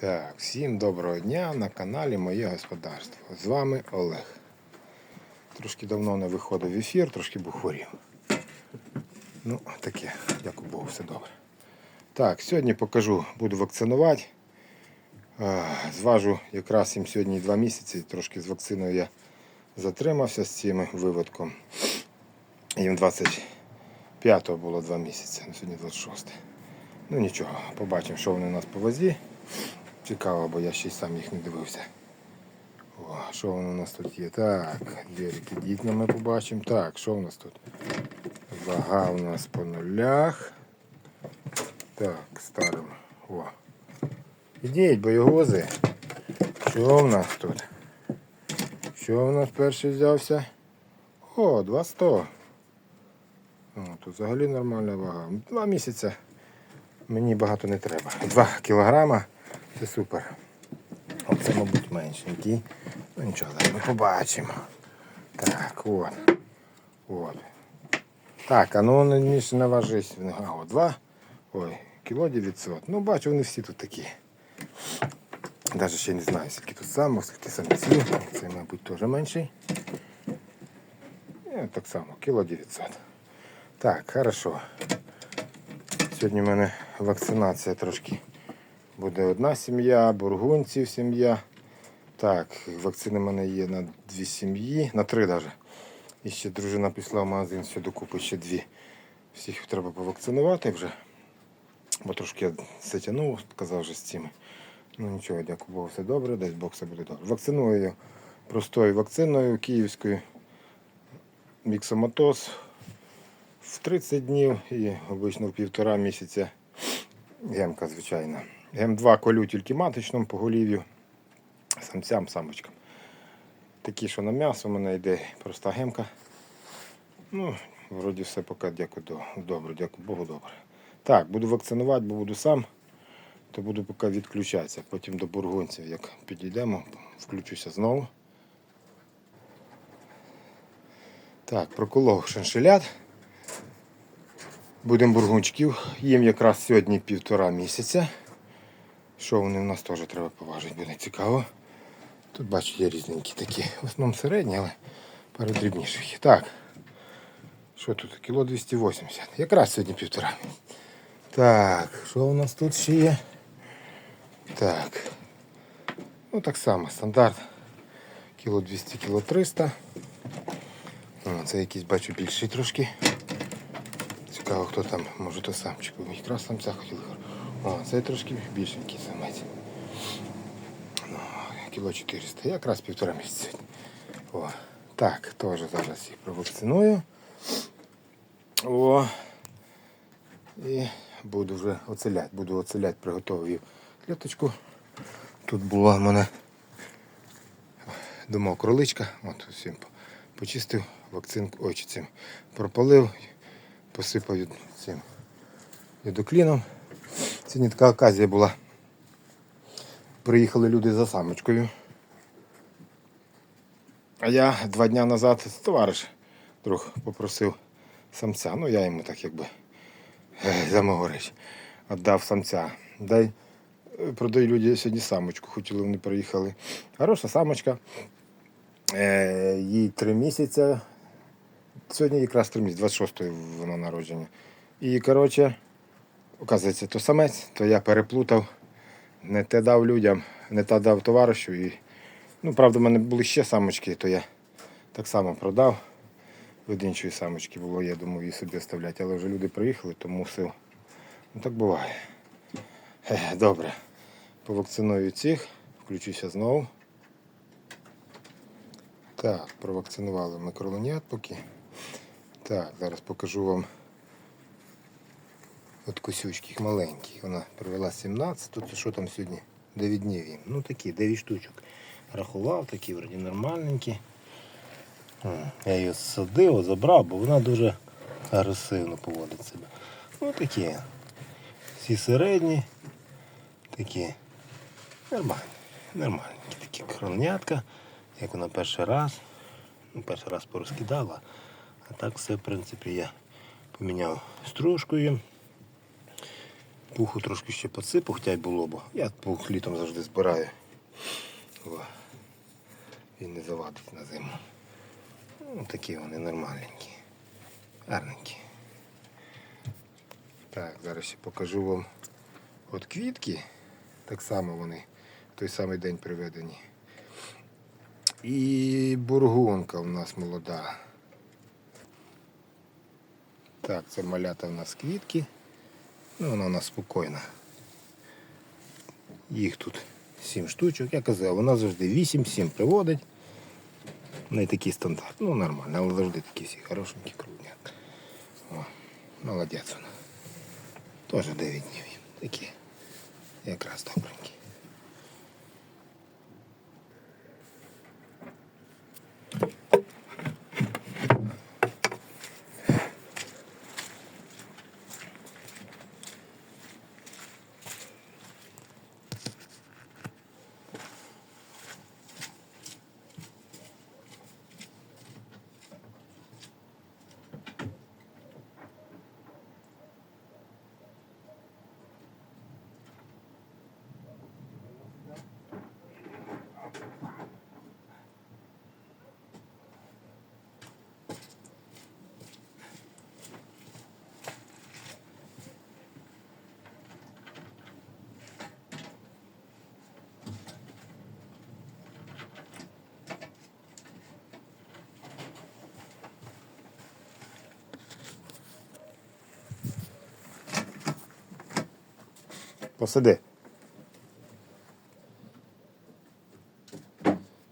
Так, всім доброго дня на каналі Моє Господарство. З вами Олег. Трошки давно не виходив в ефір, трошки був хворів. Ну, таке, дякую Богу, все добре. Так, сьогодні покажу, буду вакцинувати. Зважу якраз їм сьогодні два місяці. Трошки з вакциною я затримався з цим виводком. Їм 25-го було два місяці, сьогодні 26. Ну нічого, побачимо, що вони у нас по вазі. Цікаво, бо я ще й сам їх не дивився. О, що воно у нас тут є? Так, Дерек, ідіть ми побачимо. Так, що у нас тут? Вага у нас по нулях. Так, старим. О. Ідіть, бойовози. Що в нас тут? Що у нас перший взявся? О, 200. О, тут взагалі нормальна вага. Два місяці мені багато не треба. Два кілограма це супер. Оце, мабуть, меншенький. Ну нічого, зараз ми побачимо. Так, от. От. Так, а ну не ж наважись. А, о, два. Ой, кіло 900. Ну, бачу, вони всі тут такі. Навіть ще не знаю, скільки тут самок, скільки самців. Це, мабуть, теж менший. І так само, кіло 900. Так, хорошо. Сьогодні в мене вакцинація трошки. Буде одна сім'я, бургунців сім'я. Так, вакцини в мене є на дві сім'ї, на три навіть. І ще дружина пішла в магазин, ще докупи ще дві. Всіх треба повакцинувати вже. Бо трошки я затягнув, казав вже з цими. Ну нічого, дякую Богу, все добре, десь Бог все буде добре. Вакциную простою вакциною київською. Міксоматоз в 30 днів і обично в півтора місяця гемка, звичайна. Гем-2 колю тільки маточному поголів'ю, самцям, самочкам. Такі, що на м'ясо в мене йде проста гемка. Ну, вроді все поки дякую до- добре, дякую Богу, добре. Так, буду вакцинувати, бо буду сам, то буду поки відключатися. Потім до бургунців, як підійдемо, включуся знову. Так, проколов шиншилят. Будемо бургунчиків. Їм якраз сьогодні півтора місяця. Що вони в нас теж треба поважити, буде цікаво. Тут бачу, є різненькі такі. В основному середні, але пару дрібніших. Так. Що тут? Кіло 280. Якраз сьогодні півтора. Так, що у нас тут ще є? Так. Ну так само, стандарт. Кіло 200, кіло 300. О, це якийсь бачу більший трошки. Цікаво, хто там, може то самчик. Якраз самця хотіли. О, це трошки більшенький самець. Ну, кіло 400. Якраз півтора місяця. О, так, теж зараз їх провакциную. О. І буду вже оцеляти. Буду оцеляти, приготовив клеточку. Тут була в мене дома кроличка. От всім почистив вакцинку, ой, чи цим пропалив, посипав цим відокліном. Сьогодні така оказія була. Приїхали люди за самочкою. А я два дні назад товариш друг попросив самця. Ну я йому так якби е, за мого речі віддав самця. Дай е, продай люди сьогодні самочку, хотіли вони приїхали. Хороша самочка. Е, їй три місяці. Сьогодні якраз три місяці, 26-ї вона народження. І коротше, оказується, то самець, то я переплутав, не те дав людям, не те дав товаришу. І, ну, правда, в мене були ще самочки, то я так само продав. Від іншої самочки було, я думав її собі оставляти, але вже люди приїхали, то мусив. Ну так буває. Добре. Повакциную цих, включуся знову. Так, провакцинували ми кроленят поки. Так, зараз покажу вам от косючки маленьких. Вона привела 17, тут що там сьогодні? 9 днів їм. Ну такі, 9 штучок. Рахував, такі вроді нормальненькі. Я її садив, забрав, бо вона дуже агресивно поводить себе. Ну такі. Всі середні, такі нормальні, нормальненькі такі кроленятка, як вона перший раз. Ну, перший раз порозкидала. А так все, в принципі, я поміняв стружку їм. Пуху трошки ще посипу, хоча й було б. Я пух літом завжди збираю. Він не завадить на зиму. Ну, такі вони нормальненькі. Гарненькі. Так, зараз ще покажу вам от квітки. Так само вони в той самий день приведені. І бургунка у нас молода. Так, це малята у нас квітки. Ну, вона у нас спокійна. Їх тут 7 штучок. Я казав, вона завжди 8-7 приводить. Не такий стандарт. Ну, нормально, але завжди такі всі хорошенькі, крупняк. О, молодець вона. Теж 9 днів. їм. Такі. Якраз добренькі. Посиди.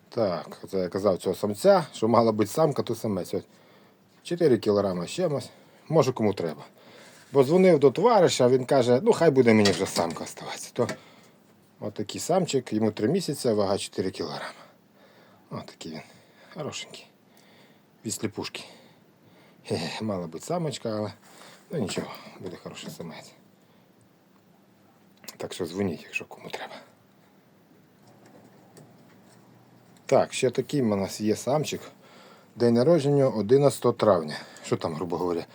Так, це я казав цього самця, що мала бути самка, то самець. Ось 4 кілограми чимось. Може кому треба. Бо дзвонив до товариша, він каже, ну хай буде мені вже самка оставатися. То отакий самчик, йому 3 місяці, вага 4 кілограми. Отакий він. Хорошенький. Від сліпушки. Мала бути самочка, але ну нічого, буде хороший самець. Так що дзвоніть, якщо кому треба. Так, ще такий у нас є самчик. День народження 11 травня. Що там, грубо говоря?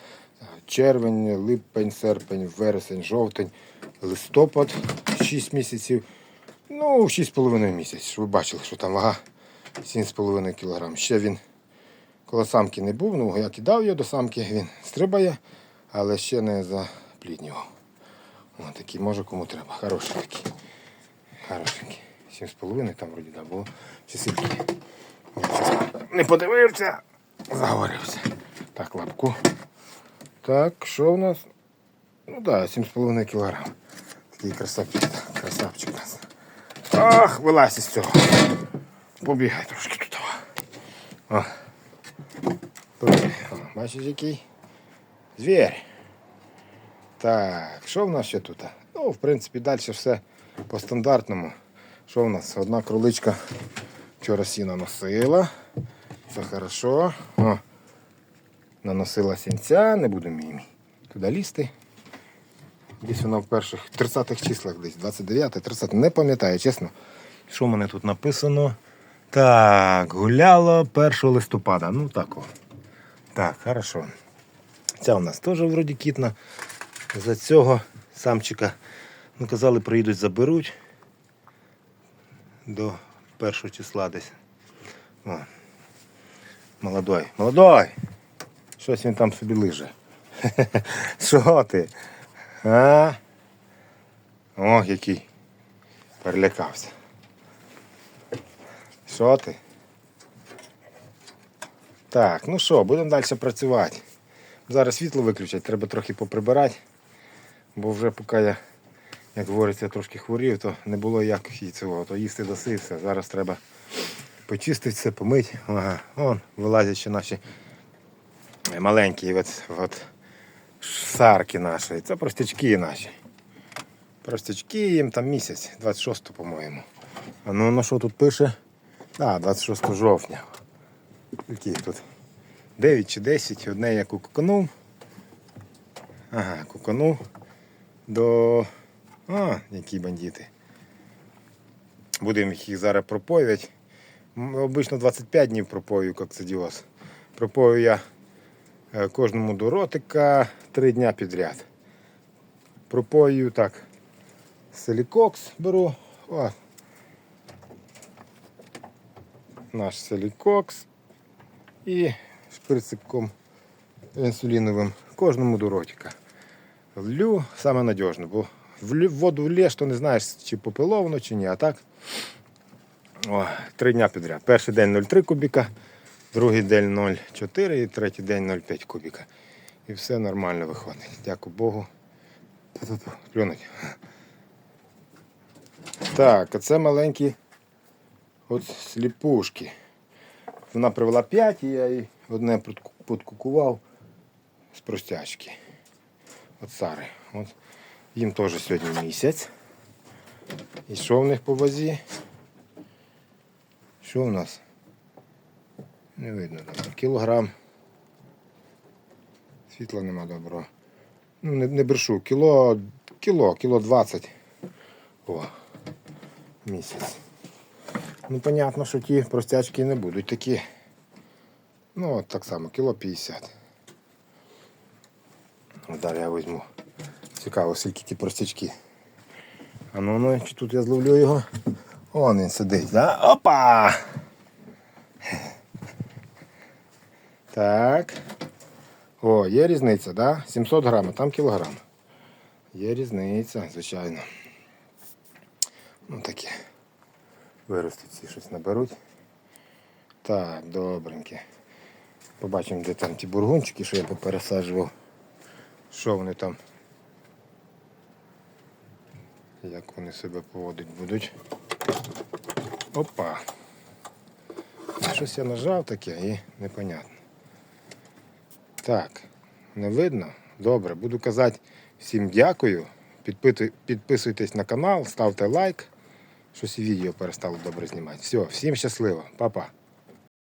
Червень, липень, серпень, вересень, жовтень, листопад 6 місяців. Ну, 6,5 місяць. Ви бачили, що там вага 7,5 кг. Ще він коло самки не був, ну я кидав його до самки, він стрибає, але ще не запліднював. Ось такий, може кому треба. Хороший такий. З половиною там вроді да, було. Чи? Не подивився. Заговорився. Так, лапку. Так, що у нас? Ну так, да, 7,5 кілограм. Такий красавчик, красавчик у нас. Ах, вилазь із цього. Побігай трошки тут. О. О, Бачиш який? Звір. Так, що в нас ще тут? Ну, в принципі, далі все по стандартному. Що в нас? Одна кроличка вчора сіна носила. Все хорошо. О, наносила сінця, не будемо їм туди лізти. Десь вона в перших 30-х числах десь, 29 30 не пам'ятаю, чесно. Що в мене тут написано? Так, гуляло 1 листопада. Ну так. о. Так, хорошо. Ця у нас теж вроді кітна. За цього самчика, ну казали, приїдуть, заберуть до першого числа десь. О. Молодой, молодой! Щось він там собі лиже. Що ти? А? О, який. Перелякався. Що ти? Так, ну що, будемо далі працювати. Зараз світло виключать, треба трохи поприбирати, бо вже поки я, як говориться, трошки хворів, то не було як цього, то їсти доси, все. Зараз треба почистити все, помити. Ага, вон вилазять ще наші маленькі от, от сарки наші. Це простячки наші. Простячки їм там місяць, 26, по-моєму. А ну на що тут пише? А, 26 жовтня. Їх тут? 9 чи 10, одне я куканув. Ага, куканув до. А, які бандити. Будемо їх зараз пропоювати. М, Обично 25 днів пропою, як це діос. Пропою я е, кожному до ротика 3 дня підряд. пропоюю так. Селікокс беру. О. Наш селікокс. І шприциком інсуліновим кожному до ротика. Влю саме надіжно, бо в воду влєш, то не знаєш, чи попило воно, чи ні. А так о, три дня підряд. Перший день 0,3 кубіка, другий день 0,4 і третій день 0,5 кубіка. І все нормально виходить. Дякую Богу. Плюнуть. Так, а це маленькі от сліпушки. Вона привела 5 і я їй одне підкукував з простячки. От Сари. От їм теж сьогодні місяць. І що в них по вазі? Що в нас? Не видно. Кілограм. Світла нема доброго. Ну, не, не брешу. Кіло, кіло, кіло 20. О, місяць. Ну, понятно, що ті простячки не будуть такі. Ну, от так само, кіло 50. Далі я візьму. Цікаво, скільки ті простячки. А ну, ну, чи тут я зловлю його? Вон він сидить, да? Опа! Так. О, є різниця, да? 700 грам, а там кілограм. Є різниця, звичайно. Ну таке. Виростуть ці щось наберуть. Так, добреньке. Побачимо, де там ті бургунчики, що я попересаджував. Що вони там? Як вони себе поводить будуть. Опа. Щось я нажав таке і непонятно. Так, не видно? Добре, буду казати всім дякую. Підписуйтесь на канал, ставте лайк. Щось відео перестало добре знімати. Все, всім щасливо, Па-па.